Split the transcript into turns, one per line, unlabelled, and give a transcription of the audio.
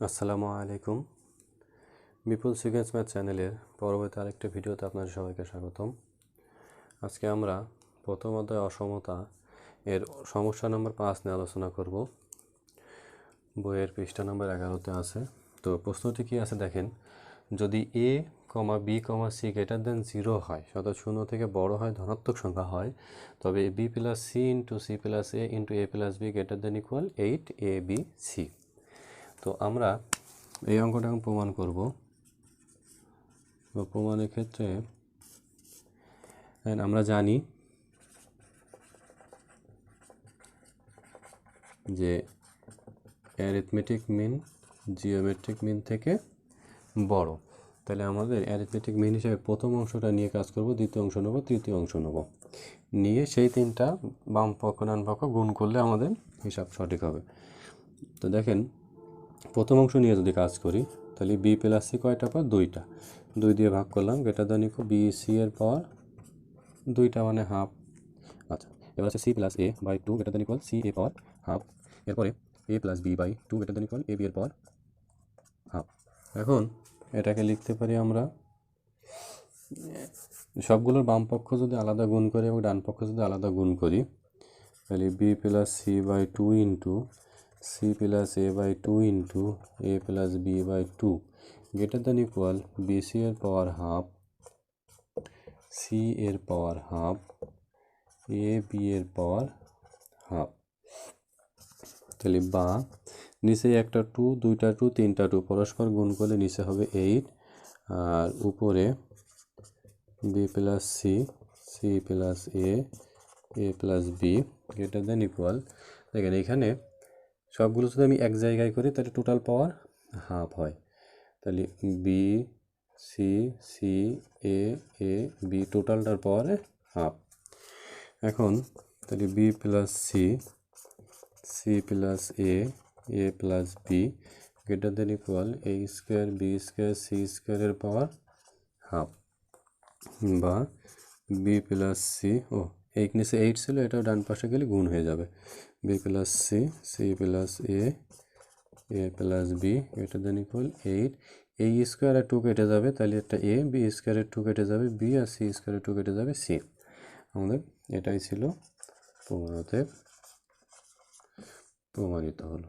আসসালামু আলাইকুম। বিপুল sequence math চ্যানেলের পরবর্তী আরেকটি ভিডিওতে আপনাদের সবাইকে স্বাগতম। আজকে আমরা প্রথম অধ্যায় অসমতা এর সমস্যা নম্বর পাঁচ নিয়ে আলোচনা করব। বইয়ের পৃষ্ঠা নম্বর এগারোতে আছে। তো প্রশ্নটি কি আছে? দেখেন, যদি A comma B comma C greater than zero হয় অর্থাৎ শূন্য থেকে বড় হয়, ধনাত্মক সংখ্যা হয়, তবে B plus C into C plus A into A plus B greater than equal eight A B C তো আমরা এই অঙ্কটা এখন প্রমাণ করব। প্রমাণের ক্ষেত্রে আমরা জানি যে অ্যারিথমেটিক মিন জিওমেট্রিক মিন থেকে বড়। তাহলে আমাদের অ্যারিথমেটিক মিন হিসেবে প্রথম অংশটা নিয়ে কাজ করব, দ্বিতীয় অংশ নেব, তৃতীয় অংশ নেব। নিয়ে সেই তিনটা বাম পক্ষ, ডান পক্ষ গুণ করলে আমাদের হিসাব সঠিক হবে। তো দেখেন প্রথম অংশ নিয়ে যদি কাজ করি, তাহলে বি প্লাস সি কয়টা পাওয়ার দুইটা। দুই দিয়ে ভাগ করলাম গেটার দান ইকো বি সি এর পাওয়ার দুইটা মানে হাফ আচ্ছা এবার আছে C plus A by two greater than C A power half এরপরে A plus B by two greater than A B এর পাওয়ার হাফ এখন এটাকে লিখতে পারি আমরা, সবগুলোর বাম পক্ষ যদি আলাদা গুণ করি এবং ডান পক্ষ যদি আলাদা গুণ করি, তাহলে B plus C by two into C plus A by two into A plus B by two greater than equal B C এর পাওয়ার হাফ সি এর পাওয়ার হাফ এ বি এর পাওয়ার হাফ তাহলে বা নিচে একটা two দুইটা two তিনটা two পরস্পর গুণ করলে নিচে হবে এইট আর উপরে B plus C C plus A A plus B greater than equal দেখেন এখানে সবগুলো যদি আমি এক জায়গায় করি, তাহলে টোটাল পাওয়ার হাফ হয়। তাহলে B C C A A B টোটালটার পাওয়ারে হাফ এখন তাহলে B plus C C plus A A plus B greater than equal A square B square C স্কোয়ারের পাওয়ার হাফ বা বি প্লাস সি ও এই নিচে এইট ছিল, এটাও ডান পাশে গেলে গুণ হয়ে যাবে। B plus C C plus A A plus B এটা দেন ইকুয়াল এইট এই স্কোয়ার আর টু কেটে যাবে, তাহলে একটা এ বি স্কোয়ারের টু কেটে যাবে বি আর সি স্কোয়ারের টু কেটে যাবে সি আমাদের এটাই ছিল পনেরোতে প্রমাণিত হলো।